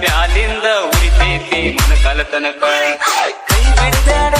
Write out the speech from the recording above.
ಪ್ಯಾಲಿಂದ ಉಳಿತೈತಿ ಮನ ಕಾಲ ತನಕ ಕೈ ಬಿಡ್ತಾರ